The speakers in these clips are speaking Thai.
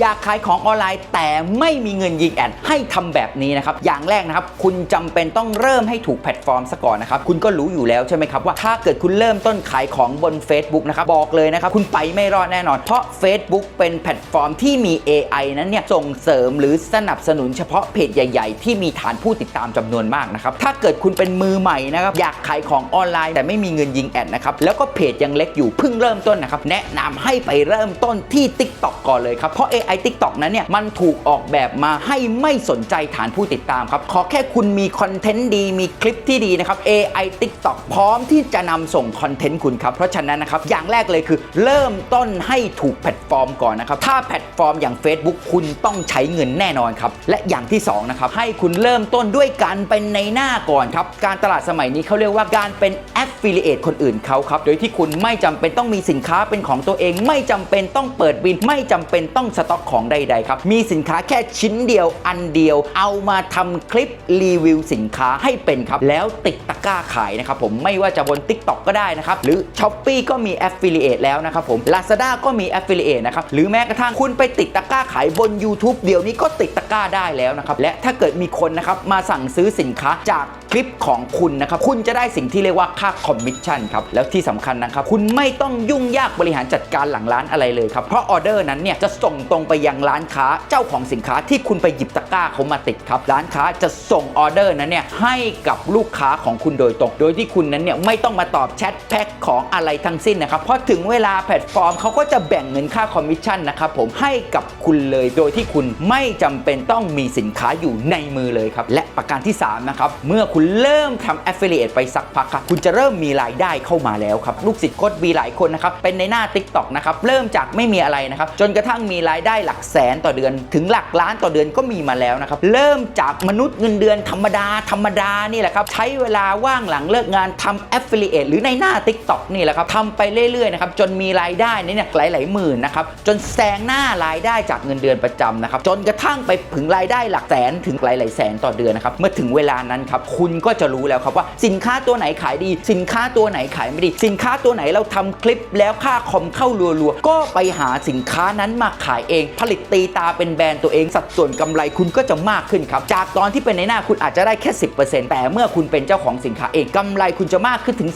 อยากขายของออนไลน์ แต่ไม่มีเงินยิงแอดให้ทำแบบนี้นะครับ อย่างแรกนะครับ คุณจำเป็นต้องเริ่มให้ถูกแพลตฟอร์มซะก่อนนะครับ คุณก็รู้อยู่แล้วใช่ไหมครับว่าถ้าเกิดคุณเริ่มต้นขายของบน Facebook นะครับ บอกเลยนะครับ คุณไปไม่รอดแน่นอน เพราะ Facebook เป็นแพลตฟอร์มที่มี AI นั้นเนี่ยส่งเสริมหรือสนับสนุนเฉพาะเพจใหญ่ ๆ ที่มีฐานผู้ติดตามจำนวนมากนะครับถ้าเกิดคุณเป็นมือใหม่นะครับอยากขายของออนไลน์ แต่ไม่มีเงินยิงแอดนะครับแล้วก็เพจยังเล็กอยู่เพิ่งเริ่มต้นนะครับแนะนำให้ไปเริ่มต้นที่ TikTok ก่อนเลยครับเพราะ AI ไอ้ TikTok นั้นเนี่ยมันถูกออกแบบมาให้ไม่สนใจฐานผู้ติดตามครับ ขอแค่คุณมีคอนเทนต์ดี มีคลิปที่ดีนะครับ AI TikTok พร้อมที่จะนำส่งคอนเทนต์คุณครับ เพราะฉะนั้นนะครับ อย่างแรกเลยคือเริ่มต้นให้ถูกแพลตฟอร์มก่อนนะครับ ถ้าแพลตฟอร์มอย่าง Facebook คุณต้องใช้เงินแน่นอนครับ และอย่างที่สองนะครับให้คุณเริ่มต้นด้วยการเป็นในหน้าก่อนครับ การตลาดสมัยนี้เขาเรียกว่าการเป็น Affiliate คนอื่นเขาครับ โดยที่คุณไม่จำเป็นต้องมีสินค้าเป็นของตัวเอง ไม่จำเป็นต้องเปิดบิน ไม่จำเป็นต้องสต็อกของใดๆครับ มีสินค้าแค่ชิ้นเดียวอันเดียว เอามาทำคลิปรีวิวสินค้าให้เป็นครับ แล้วติดตะกร้าขายนะครับผมไม่ว่าจะบน TikTok ก็ได้นะครับ หรือ s h อ p e e ก็มี Affiliate แล้วนะครับผม Lazada ก็มี Affiliate นะครับ หรือแม้กระทั่งคุณไปติดตะกร้าขายบน YouTube เดี๋ยวนี้ก็ติดตะกร้าได้แล้วนะครับ และถ้าเกิดมีคนนะครับมาสั่งซื้อสินค้าจากคลิปของคุณนะครับ คุณจะได้สิ่งที่เรียกว่าค่าคอมมิชชั่นครับ แล้วที่สำคัญนะครับ คุณไม่ต้องยุ่งยากบริหารจัดการหลังร้านอะไรเลยครับ เพราะออเดอร์นั้นเนี่ยจะส่งตรงไปยังร้านค้าเจ้าของสินค้าที่คุณไปหยิบตะกร้าเขามาติดครับ ร้านค้าจะส่งออเดอร์นั้นเนี่ยให้กับลูกค้าของคุณโดยตรง โดยที่คุณนั้นเนี่ยไม่ต้องมาตอบแชทแพ็คของอะไรทั้งสิ้นนะครับเพราะถึงเวลาแพลตฟอร์มเขาก็จะแบ่งเงินค่าคอมมิชชั่นนะครับผมให้กับคุณเลยโดยที่คุณไม่จำเป็นต้องมีสินค้าอยู่ในมือเลยครับและประการที่สามนะครับเมื่อคุณเริ่มทำ affiliate ไปสักพักครับคุณจะเริ่มมีรายได้เข้ามาแล้วครับลูกศิษย์โค้ดวีหลายคนนะครับเป็นในหน้า TikTok นะครับเริ่มจากไม่มีอะไรนะครับจนกระทั่งมีรายได้หลักแสนต่อเดือน ถึงหลักล้านต่อเดือนก็มีมาแล้วนะครับ เริ่มจากมนุษย์เงินเดือนธรรมดาธรรมดานี่แหละครับ ใช้เวลาว่างหลังเลิกงานทำ affiliate หรือในหน้า TikTok นี่แหละครับทำไปเรื่อยๆนะครับจนมีรายได้เนี่ยหลายๆหมื่นนะครับจนแซงหน้ารายได้จากเงินเดือนประจำนะครับจนกระทั่งไปถึงรายได้หลักแสนถึงหลายๆแสนต่อเดือนนะครับเมื่อถึงเวลานั้นครับคุณก็จะรู้แล้วครับว่าสินค้าตัวไหนขายดี สินค้าตัวไหนขายไม่ดี สินค้าตัวไหนเราทำคลิปแล้วค่าคอมเข้ารัวๆก็ไปหาสินค้านั้นมาขายเองผลิตตีตาเป็นแบรนด์ตัวเองสัดส่วนกำไรคุณก็จะมากขึ้นครับ จากตอนที่เป็นในหน้าคุณอาจจะได้แค่ 10%แต่เมื่อคุณเป็นเจ้าของสินค้าเองกำไรคุณจะมากขึ้นถึง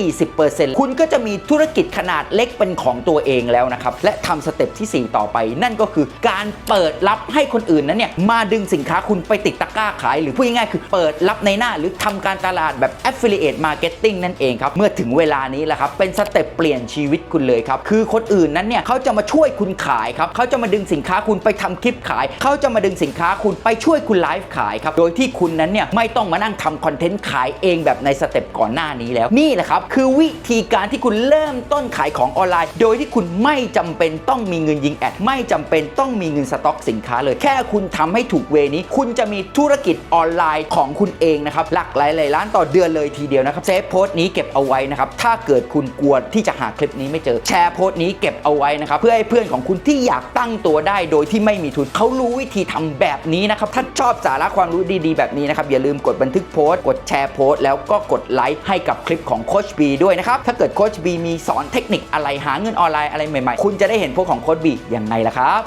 3-40%คุณก็จะมีธุรกิจขนาดเล็กเป็นของตัวเองแล้วนะครับ และทำสเต็ปที่ 4 ต่อไป นั่นก็คือการเปิดรับให้คนอื่นนั้นเนี่ยมาดึงสินค้าคุณไปติดตะกร้าขาย หรือพูดง่ายๆคือเปิดรับในหน้าหรือทำการตลาดแบบ affiliate marketing นั่นเองครับ เมื่อถึงเวลานี้แหละครับเป็นสเต็ปเปลี่ยนชีวิตคุณเลยครับคือคนอื่นนั้นเนี่ยเขาจะมาช่วยคุณขายครับเขาจะมาดึงสินค้าคุณไปทำคลิปขาย เขาจะมาดึงสินค้าคุณไปช่วยคุณไลฟ์ขายครับ โดยที่คุณนั้นเนี่ยไม่ต้องมานั่งทำคอนเทนต์ขายเองแบบในสเต็ปก่อนหน้านี้แล้ว นี่แหละครับ คือวิธีการที่คุณเริ่มต้นขายของออนไลน์ โดยที่คุณไม่จำเป็นต้องมีเงินยิงแอด ไม่จำเป็นต้องมีเงินสต็อกสินค้าเลย แค่คุณทำให้ถูกเวนี้ คุณจะมีธุรกิจออนไลน์ของคุณเองนะครับ หลักหลายหลายล้านต่อเดือนเลยทีเดียวนะครับ เซฟโพสต์นี้เก็บเอาไว้นะครับ ถ้าเกิดคุณกลัวที่จะหาคลิปนี้ไม่เจอ แชร์โพสต์นี้เก็บเอาไว้นะครับ เพื่อให้เพื่อนของคุณที่อยากตั้งตัวได้โดยที่ไม่มีทุนเขารู้วิธีทำแบบนี้นะครับถ้าชอบสาระความรู้ดีๆแบบนี้นะครับอย่าลืมกดบันทึกโพสต์กดแชร์โพสต์แล้วก็กดไลค์ให้กับคลิปของโคชบีด้วยนะครับถ้าเกิดโคชบีมีสอนเทคนิคอะไรหาเงินออนไลน์อะไรใหม่ๆ คุณจะได้เห็นพวกของโคชบียังไงล่ะครับ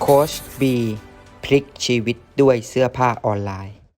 โคชบีพลิกชีวิตด้วยเสื้อผ้าออนไลน์